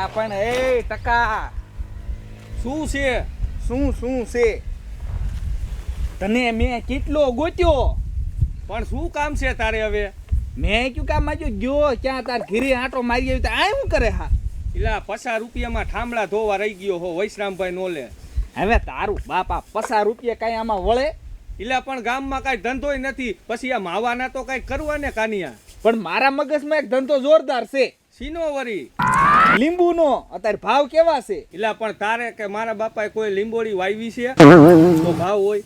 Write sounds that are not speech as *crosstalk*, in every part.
લ્યા પણ એ ટકા. શું છે? શું શું છે? તને મેં કેટલો ગોત્યો? પણ શું કામ છે તારે હવે? મેં કયું કામમાં ગયો ક્યાં? તાર ઘીરે આંટો મારી આવી આ શું કરે હા? એટલે પચાસ રૂપિયામાં ઠામડા ધોવા રહી ગયો હો વૈશ્રામભાઈ નો લે. હવે તારું બાપા પચાસ રૂપિયા કાંઈ આમાં વળે? એલા પણ ગામમાં કાંઈ ધંધો નથી. પછી આ માવાના તો કાંઈ કરવા ને કાનિયા. પણ મારા મગજમાં એક ધંધો જોરદાર છે. સીનો વરી. લીંબુનો. અત્યારે ભાવ કેવા છે? એલા પણ તારે કે મારા બાપાએ કોઈ લીંબોડી વાવી છે? તો ભાવ હોય.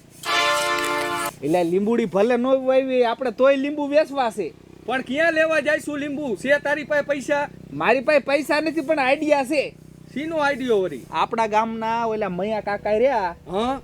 એટલે લીંબુડી ભલે ન વાવી આપણે તોય લીંબુ વેચવા છે. પણ ક્યાં લેવા જઈશું લીંબુ? છે તારી પાસે પૈસા? મારી પાસે પૈસા નથી પણ આઈડિયા છે. સીનો આઈડિયો વરી આપણા ગામના ઓલા મૈયા કાકા રહ્યા. હા?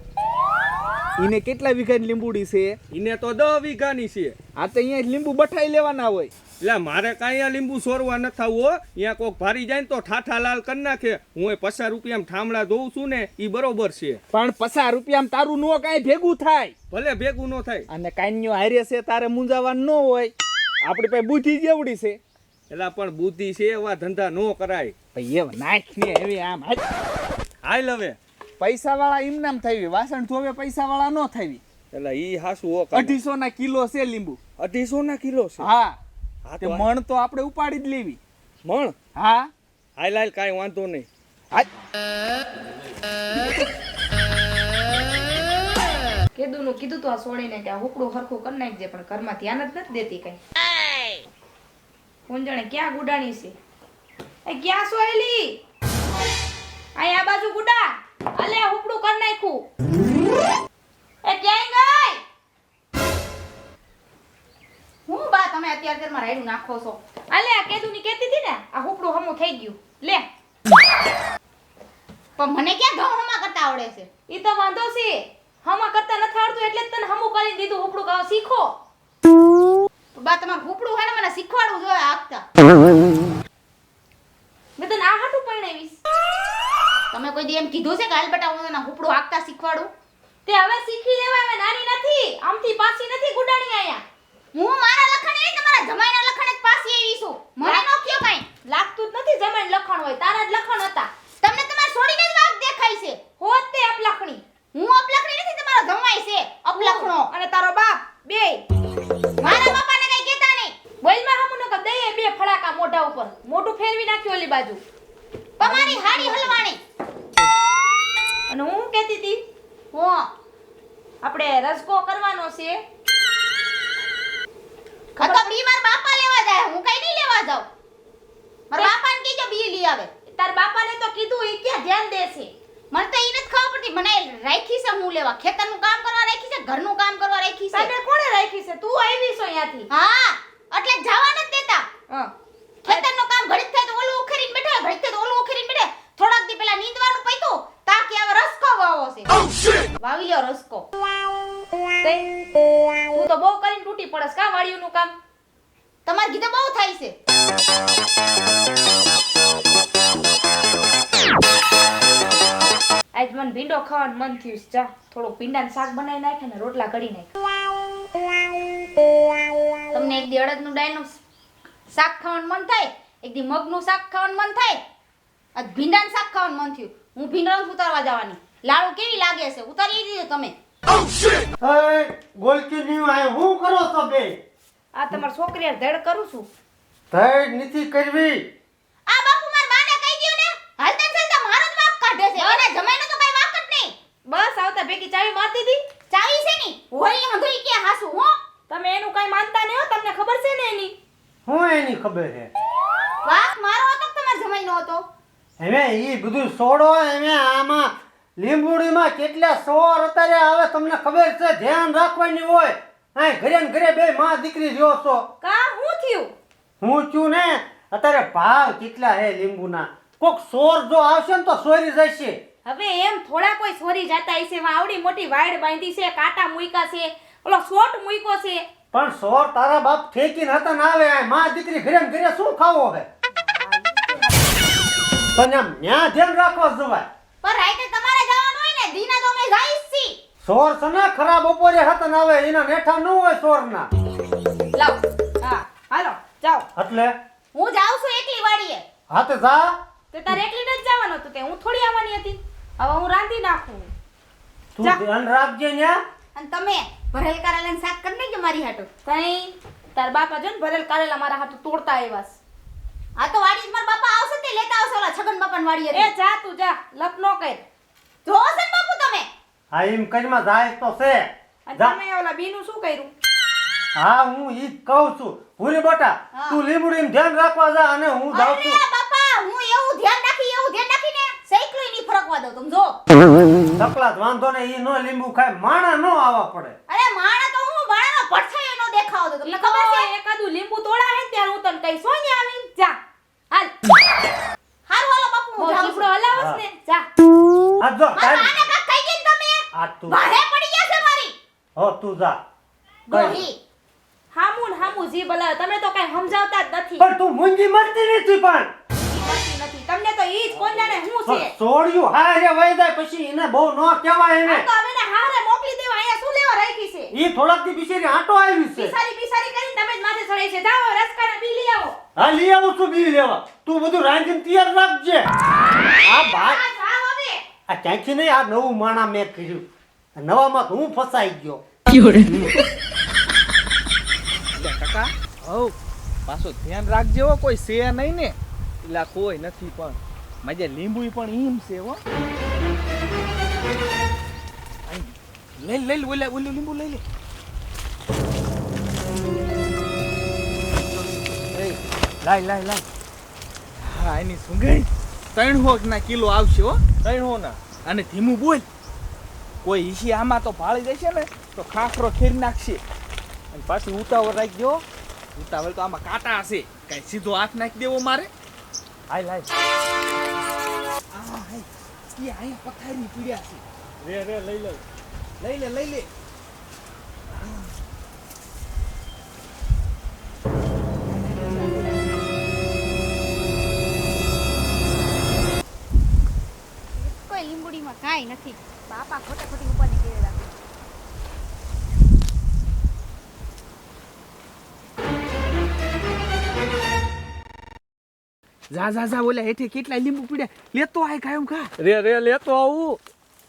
એને કેટલા વીઘાની લીંબુડી છે? એને તો દસ વીઘાની છે. આ તો અહીંયા લીંબુ બઠાઈ લેવાના હોય. એટલે મારે કાંઈ આ લીંબુ સોરવા ન થવું હો. અહીંયા કોક ભારી જાય ને તો ઠાઠા લાલ કરી નાખે. હું એ પચાસ રૂપિયામાં ઠામડા ધોઉં છું ને એ બરોબર છે. પણ પચાસ રૂપિયામાં તારું નો કાંઈ ભેગું થાય. ભલે ભેગું ન થાય. અને કાન્યો હારે છે તારે મૂંઝાવાનું ન હોય. આપણી પાસે બુદ્ધિ જેવડી છે. એટલે પણ બુદ્ધિ છે એવા ધંધા ન કરાય. ભાઈ એવા નાખ ને એવી આમ. હાલ. હવે. પૈસા વાળા ઇમનામ થઈ વાસણ ધોવે પૈસા વાળા નો થઈ એટલે ઈ હાસુ અઢીસો ના કિલો છે લીંબુ. અઢીસો ના કિલો છે? હા. તે મણ તો આપણે ઉપાડી જ લેવી. મણ? હા. હાલ હાલ કાંઈ વાંધો નહીં. કેદું નું કીધું તો આ સોડીને કે આ હુકડું હરખું કરી નાખજે પણ ઘરમાં ધ્યાન જ નથી દેતી કઈ. કોણ જાણે ક્યાં ગુડાણી છે? એ ક્યાં સોયલી અહીં આ બાજુ ગુડા. અલે હુકડું કરી નાખ્યું. એ ક્યાંય ગઈ? તમે અત્યારે અત્યારમાં રાયડું નાખો છો. અલે આ કેદું ની કેતી હતી ને આ હુકડું હમું થઈ ગયું. લે. પણ મને ક્યાં ઘઉં હમા કરતા આવડે છે? ઈ તો વાંધો છે. હમા કરતા નથી આવડતું એટલે તને હમું કરી દીધું હુકડું ગાવ શીખો. બા તમારું હુકડું હે ને મને શીખવાડવું જોઈએ આખતા મેં તને આ હાટું પરણાવીશ. તમે કોઈ દી એમ કીધું છે કે હાલ બેટા હું તને હુકડું આખતા શીખવાડું? તે હવે શીખી લેવાય નાની નથી. આમથી પાછી નથી ગુડાણી આયા. હું મારા લખણ નહીં તમારા જમાઈના લખણ જ પાસી આવી છું. મને નો કયો કાઈ. લાગતું જ નથી જમાઈને લખણ હોય તારા જ લખણ હતા. તમને તમારા છોડીને જ વાગ દેખાય છે. હોત તે અપલખણી. હું અપલખણી નથી તમારો જમાઈ છે અપલખણો. અને તારો બાપ બે. મારા બાપાને કઈ કહેતા નહીં. બોલમાં હમું નકર દઈએ બે ફડાકા મોઢા ઉપર. મોઢું ફેરવી નાખ્યું ઓલી બાજુ. તમારી હાડી હલવાણી અને હું કહેતી હતી હો. આપણે રસકો કરવાનો છે. આ તો બી માર બાપા લેવા જાય. હું કઈ નહીં લેવા જાઉં. મારા બાપાને કીજો બી લઈ આવે. તાર બાપાને તો કીધું એ ક્યાં ધ્યાન દેશે? મને તો એને જ ખબર પડતી. મને રાખી છે હું લેવા. ખેતરનું કામ કરવા રાખી છે ઘરનું કામ કરવા રાખી છે? તને કોણે રાખી છે? તું આવી છો અહીંયાથી. હા એટલે જવા નથી દેતા. હા. ખેતરનું કામ ઘડીક થાય તો ઓલું ઉખેરીને બેઠા ઘડીક થાય તો ઓલું ઉખેરીને બેઠા થોડાક દી પહેલા નીંદવાનું પૈતું તાકે હવે રસકો વાવો છે. વાવી લ્યો રસકો. તે તો બહુ કરીને તૂટી પડસ કા વાળિયુંનું કામ? તમારે કીધે બહુ થાય છે. આજ મને ભીંડો ખાવાનું મન થયું જા થોડું ભીંડાનું શાક બનાવી નાખે ને રોટલા કરી નાખે. તમને એક દી અડદનું ડાળનું શાક ખાવાનું મન થાય એક દી મગનું શાક ખાવાનું મન થાય. આજ ભીંડાનું શાક ખાવાનું મન થયું. હું ભીંડા નથી ઉતારવા જવાની. લાડુ કેવી લાગે છે? ઉતારી દીધો તમે. ગોલકી નહીં આય હું કરો છો બે? આ તમારી છોકરી હારે ધડ કરું છું. ધડ નથી કરવી. આ બાપુ માર બાને કહી ગયો ને હાલતા ચાલતા મારો જ વાંક કાઢે છે એને જમાઈનો તો કઈ વાંક જ નહીં. બસ આવતા ભેગી ચાવી મારતી હતી ચાવી છે ની? હોય હંધોઈ કે હાસુ હો? તમે એનું કઈ માનતા નહીં હો તમને ખબર છે ને એની? હું એની ખબર છે? વાંક મારો હતો તમાર તમારા જમાઈનો હતો? હવે ઈ બધું છોડો હવે આમાં લીંબુડીમાં કેટલા સોર અત્યારે આવે તમને ખબર છે? ધ્યાન રાખવાની હોય. અહીં ઘરે ને ઘરે બે માં દીકરી જો છો. કા હું થયું? હું છું ને? અત્યારે ભાવ કેટલા હે લીંબુના? કોક સોર જો આવશે ને તો સોરી જશે. હવે એમ થોડા કોઈ સોરી જાતા હશે? આવડી મોટી વાડ બાંધી છે કાંટા મૂક્યા છે ઓલો શોટ મૂકો છે. પણ સોર તારા બાપ ન હતા ને આવે આ માં દીકરી ઘરે ને ઘરે શું ખાવો હે તને ન્યા ધ્યાન રાખવા જવાય. પણ રાઈતે તમારે દીના તો અમે છી. સોર છે ખરાબ બપોરે હતન આવે એના નેઠા ન હોય સોરના. લાવ. હા હાલો જાઓ. એટલે? હું જાઉં છું એકલી વાડીએ. હાથે જા. તે તારે એકલી ન જવાનું હતું તે હું થોડી આવવાની હતી. હવે હું રાંધી નાખું. તું ધ્યાન રાખજે ને અને તમે ભરેલ કરેલાને શાક કરી નાખજો મારી હાટુ. તઈ તાર બાપા જો ને ભરેલ કારેલા મારા હાથ તોડતા આવ્યા. આ તો વાડી મારા બાપા આવશે તે લેતા આવશે ઓલા છગન બાપાની વાડી એ જા તું જા. લપ નો કર. જો ને તમે હા એમ કરીમાં જાય તો છે. અને જા. તમે ઓલા બીનું શું કર્યું? હા હું ઈ જ કહું છું. ભૂરી બટા હા. તું લીમડી ધ્યાન રાખવા જા અને હું જાઉં અરે છું. બાપા હું એવું ધ્યાન રાખી એવું ધ્યાન રાખીને સાયકલ નહીં ફરકવા દઉં તમે જો. સકલા જ વાંધો ને ઈ નો લીંબુ ખાય માણા નો આવવા પડે. અરે માણા તો હું માણાનો પડછાયો નો દેખાવ દો તમને ખબર છે? તો એકાદું લીંબુ તોડા હે ને ત્યારે હું તને કહીશ. હો ને આવીને જા. હાલ. હારું હાલો બાપુ હું જાઉં છું. હલાવસ ને જા. આ જો મારા તારી આને કાક કહી ગઈ ને તમે આ તું. ભારે પડી જશે મારી. હો તું જા. કઈ હામુન હામુ જી હામું તમે તો કઈ સમજાવતા જ નથી. પણ તું મુંજી મરતી નથી પણ. નથી. તમને તો ઈ જ જાણે હું છે? છોડ્યું હા રે વહી જાય પછી એને બહુ નો કહેવાય એને. તો હવે ને હારે મોકલી દેવા. અહીંયા શું લેવા રાખી છે? ઈ થોડાકથી બિચારી આટો આવી છે. બિસારી બિસારી કરી તમે જ માથે ચડાઈ છે. જાઓ રસકાને બી લઈ આવો. હા લઈ આવું છું બી લેવા. તું બધું રાંધીને તૈયાર રાખજે. આ ભાઈ આ ક્યાંથી નહીં? આ નવું માણા મેં કર્યું. નવામાં તો હું ફસાઈ ગયો. કાકા હવ પાછો ધ્યાન રાખજે હો કોઈ છે નહીં ને. એટલે કોઈ નથી પણ. માજે લીંબુ પણ ઈમ છે હો. લઈ લઈ લે ઓલે ઓલું લીંબુ લઈ લે. એ, લાય લાય લાય. હા એની સુંગઈ ત્રણસો ના કિલો આવશે હો. ત્રણસો ના અને ધીમું બોલ. કોઈ ઈસી આમાં તો ભાળી દેશે ને તો ખાખરો ખીર નાખશે. અને પાછી ઉતાવળ રાખજો ઉતાવળ તો આમાં કાંટા હશે. કઈ સીધો હાથ નાખી દેવો મારે. હાય લાય આ હાય એ અહીંયા પથારી પીડ્યા છે. રે રે લઈ લે. લઈ લે લઈ લે. કાંઈ નથી. બાપા ખોટા ખોટી ઉપર નીકળી રાખે જા જા જા ઓલા હેઠે કેટલા લીંબુ પીડ્યા. લેતો આય કાયમ ખા રે રે લેતો આવું.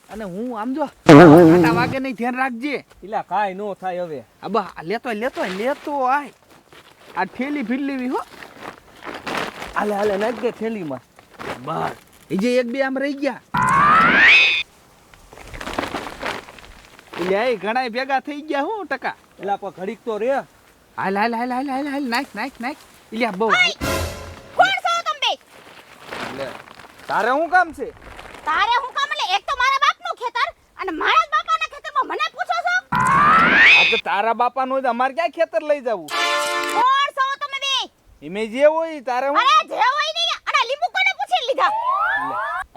અને હું આમ જો કાંટા વાગે નહીં ધ્યાન રાખજે. એટલે કાંઈ નો થાય હવે. અબા લેતો લેતો આય, લેતો આય. આ થેલી ફીરલીવી હો. હાલે હાલે નાખ દે થેલીમાં. બસ એ જે એક બે આમ રહી ગયા. એટલે ઘણા ભેગા થઈ ગયા હું ટકા. એટલે પણ ઘડીક તો રે. હાલ હાલ હાલ હાલ હાલ હાલ નાખ નાખ નાખ. એટલે બહુ કોણ છો તમે બે? લે, તારે શું કામ છે? તારે હું કામ? એટલે એક તો મારા બાપનું ખેતર અને મારા બાપાના ખેતરમાં મને પૂછો છો? આ તો તારા બાપા નું અમારે ક્યાં ખેતર લઈ જવું? કોણ છો તમે બે? એમે જે હોય તારે હું? અરે જે હોય નહીં. અને લીંબુ કોને પૂછી લીધા?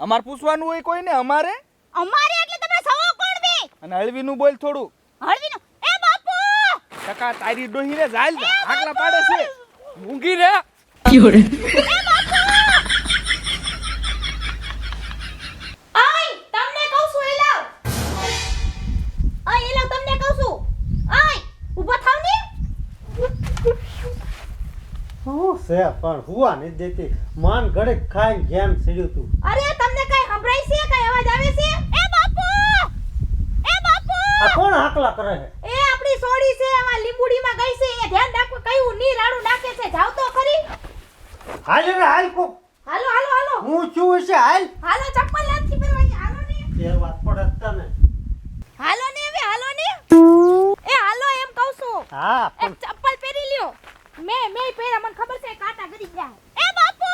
અમારે પૂછવાનું હોય કોઈને? અમારે? અમારે એટલે તમે સવો કોણ બે અને હળવીનું બોલ થોડું. હળવીનો? એ બાપુ! ટકા તારી ડોહીને જાલ આકલા પાડે છે. ઊંઘી રે. આય તમને કહું છું એ લાવ. આ એલા તમને કહું છું. આય ઊભા થાવ ને. શું છે પણ હુવા નથી દેતી? માન ગડે ખાઈ જેમ સીડ્યું તું. અરે તમને કઈ સંભળાય છે? કઈ અવાજ આવે છે? આ કોણ હાકલા કરે છે? એ આપણી સોડી છે એમાં લીંબુડીમાં ગઈ છે એ ધ્યાન રાખવું કયું ની રાડું નાખે છે જાવ તો ખરી. હાલ રે હાલ કો. હાલો હાલો હાલો. હું છું છે હાલ. હાલો ચપ્પલ નથી પહેરવાની હાલો ને. એ વાત પડે જ તને. હાલો ને હવે હાલો ને. એ હાલો એમ કહું છું. હા એક ચપ્પલ પહેરી લ્યો. મે મે પહેરા મને ખબર છે કાંટા ગરી ગયા એ બાપુ!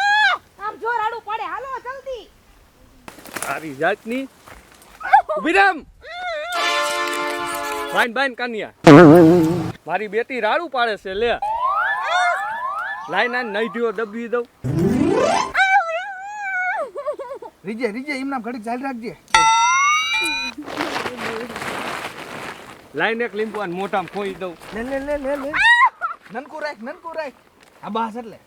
આમ જોર આડું પડે. હાલો જલ્દી. આવી જાતની. *laughs* ઊભી રામ બાઈન બાઈન કાનિયા. મારી બેટી રાડું પાડે છે લે. લાઈ ના નહીં ધ્યો દબી દઉં. રીજે રીજે એમ નામ ઘડીક ચાલી રાખજે. લાઈને એક લીંબુ અને મોઢામાં ખોઈ દઉં. લે લે લે લે લે. નનકુ રાખ નનકુ રાખ. આ બાસ એટલે.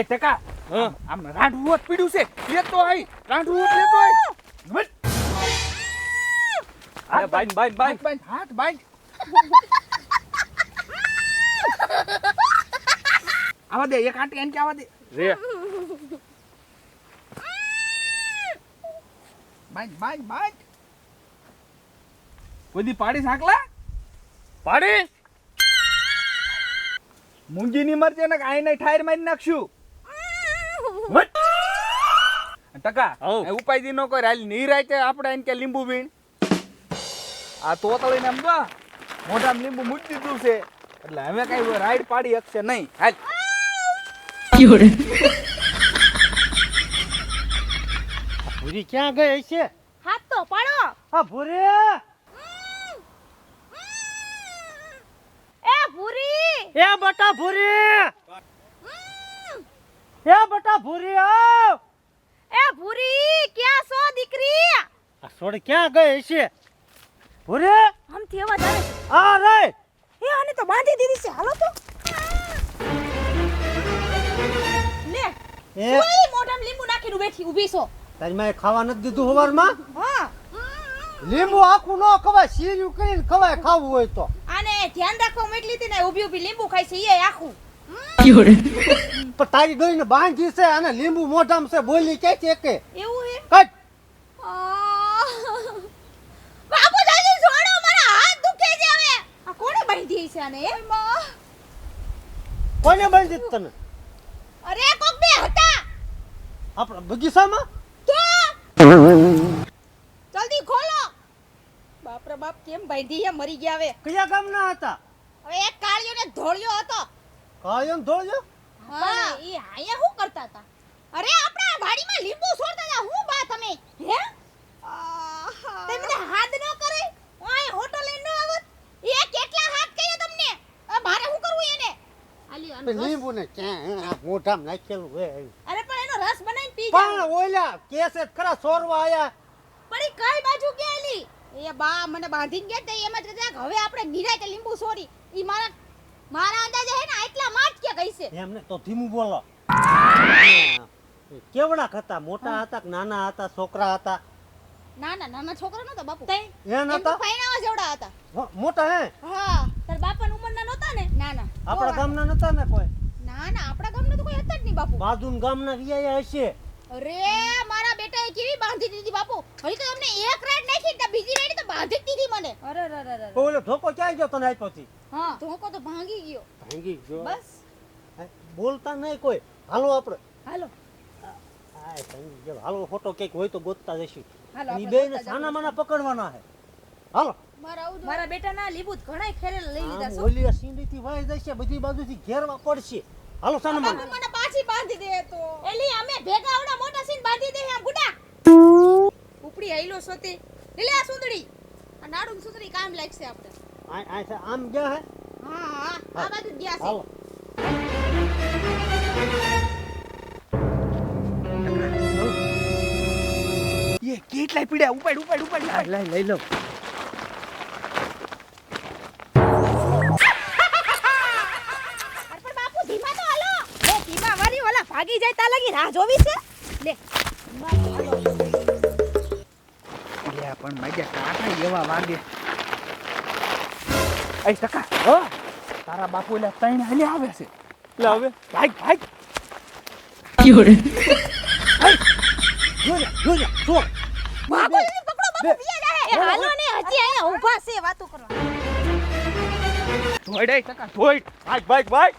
એ ટકા. હા આમ રાંઢું હોત પીડ્યું છે. લેતો આઈ રાંઢું હોત લેતો આય. અરે બાઈન બાઈન બાઈન. બાંધ, હાથ બાંધ. આવા દે એક આંટી આંટી આવા દે. રે. બાઈક બાઈક બાઈક કોઈ દી પાડી સાકલા પાડી મૂંગીની મરજે ને આઈને ઠાયર મારી નાખશું. ટકા ઉપાય દી નો કોઈ હાલ નહીં રાતે આપણે એને કે લીંબુ વીણ. આ તોતળીને એમ બા મોઢામાં લીંબુ મૂકી દીધું છે. એટલે હવે કઈ રાઈડ પાડી શકશે નહીં. હાલ. ભૂરી ક્યાં ગઈ છે? હાથ તો પાડો. આ ભૂરી? એ ભૂરી. એ બટા ભૂરી? એ બટા ભૂરી આવ એ ભૂરી ક્યાં છો દીકરી? આ સોડ ક્યાં ગઈ છે? ભૂરી? આમથી અવાજ આવે આ રે એ આને તો બાંધી દીધી છે. હાલો તો. લે એ મોઢામ લીંબુ નાખીને બેઠી ઊભી છો. તારી માએ ખાવા નથી દીધું હવારમાં? હા. લીંબુ આખું ન ખવાય સીરું કરીને ખવાય ખાવું હોય તો. આને ધ્યાન રાખવા મોકલી હતી ને ઊભી ઊભી લીંબુ ખાય છે એ આખું. પણ તારી ગઈને બાંધી છે અને લીંબુ મોઢામ છે બોલી કે છે કે? એવું હે? કટ. બાપુ જલ્દી છોડો મારા હાથ દુખે છે હવે આ કોણે છે અને કોને બાંધી તને? અરે કોક બે હતા. આપણા બગીચામાં? તો? જલ્દી ખોલો. બાપ રે બાપ કેમ બાંધી હે મરી ગયા હવે? કયા ગામના હતા? હવે એક કાળિયો ને ધોળિયો હતો. કાળિયો ને ધોળિયો? હા એ આયા શું કરતા હતા? અરે આપણા વાડીમાં લીંબુ છોડતા હતા. હું બા તમે? હે? તમે હાથ ન કરે. ઓય હોટલ લઈને ન આવત. એ કેટલા હાથ મારે શું કરવું એને? લીંબુ ને ક્યાં મોઢામાં નાખેલું હોય અરે પણ એનો રસ બનાવીને પી પણ ઓલા કેસે ખરા સોરવા આયા. પણ કઈ બાજુ ગયેલી એ બા મને બાંધીને ગયા તે એમ જ કહેતા કે હવે આપણે નિરાતે લીંબુ સોરી. ઈ મારા મારા અંદાજે હે ને એટલા માટ કે છે એમને તો ધીમું બોલો. કેવડા હતા? મોટા હતા કે નાના હતા? છોકરા હતા? ના ના નાના છોકરા નતો બાપુ. એ તો નતા પૈણાવા જેવડા હતા. મોટા હે? હા તાર બાપા ઉંમરના નહોતા ને? ના ના. આપણા ગામના નતા ને કોઈ? ના ના આપણા ગામના તો કોઈ હતા જ નહીં બાપુ. બાજુના ગામના વિયા હશે. અરે મારા બેટાએ કેવી બાંધી દીધી બાપુ? હજી તો અમને એક રાઈડ નાખી તો બીજી રાઈડ તો બાંધી દીધી મને. અરે અરે અરે ઓલો ધોકો ક્યાં ગયો તને આપ્યો થી હા ધોકો તો ભાંગી ગયો. ભાંગી ગયો? બસ. બોલતા નહીં કોઈ. હાલો આપણે હાલો. હાલો ફોટો ક્યાંક હોય તો ગોતતા જઈશું. ઈ ગોતતા સાના માના પકડવાના હે. હાલો. મારા બેટાના લીંબુ ઘણા ખેલેલા લઈ લીધા છો. ઓલી સીંડીથી વાઈ જશે બધી બાજુથી ઘેરવા પડશે. હાલો સાના માના મને પાછી બાંધી દે તો. એલી અમે ભેગા આવડા મોટા સીન બાંધી દે આ ગુડા. ઉપડી આઈલો સોતે. લે આ સુંદરી આ નાડું સુંદરી કામ લાગશે આપણે આ આ આમ ગયા હે? હા હા આ બાજુ ગયા છે. હાલો. એ કેટલાય પીડ્યા? ઉપાડ ઉપાડ ઉપાડ ઉપાડ. લઈ લઈ લો. અરે પણ બાપુ ધીમા તો હાલો. એ ધીમા વારી ઓલા ભાગી જાય તા લગી રાહ જોવી છે. લે. પણ મજા કાકા એવા વાગે. એ ટકા હો. તારા બાપુ એટલે ત્રણ હાલે આવે છે. એટલે હવે? ભાગ ભાગ. જોજા જોજા જો બાપુ એને પકડો બાપુ પિયા જાય એ હાલો ને હજી અહીંયા ઊભા છે વાતો કરવા. ધોઈ એ ટકા ધોઈ. ભાગ ભાગ ભાગ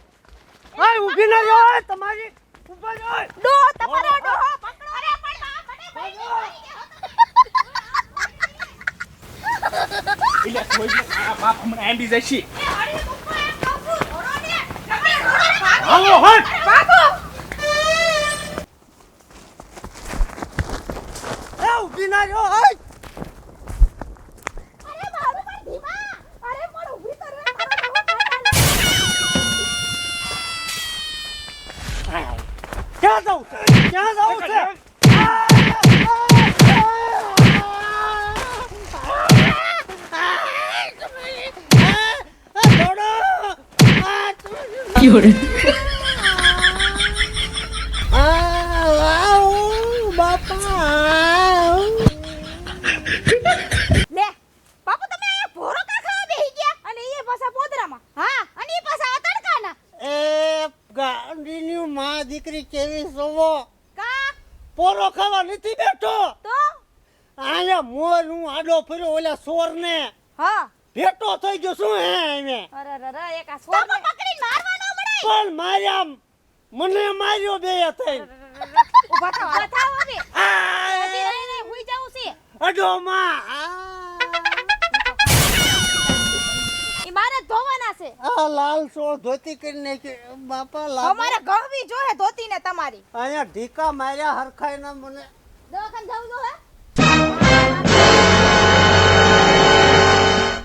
આય ઊભી ના રહ્યો તમારી. ઊભા રહ્યો ડો તમારો ડો પકડો. અરે પણ બા બડે બાપ હમણાં જશે. હાલો હટ બાપુ રહ્યો હટ અરે મારું પણ ધીમા! અરે પણ ઊભી તો રહે ક્યાં જાઉં છે? ક્યાં જાઉં છે? લે બાપુ તમે અહીંયા ભોરો કા ખાવા બેહી ગયા અને એ પાછા પોદરામાં હા અને એ પાછા આ તડકાના એ ગાંડી દીકરી કેવી સોવો કા પોરો ખાવા નથી બેઠો તો અહીંયા મોર હું આડો ફર્યો ઓલા સોર ને હા ભેટો થઈ ગયો શું હે એને અરે અરે અરે એક આ સોર પકડીને મારવા ન મળે પણ માર્યા મને માર્યો બે થઈ. ઊભા થાવ ઊભા થાવ હવે. રહી હુઈ જાઉં છે. અડો માં ધોવાના છે. આ લાલ સોળ ધોતી કરી નાખી. બાપા લાલ અમારે ગહવી જોહે ધોતી ને તમારી. અહીંયા ઢીકા માર્યા હરખાઈ ને મને. દવાખાને જવું જો હે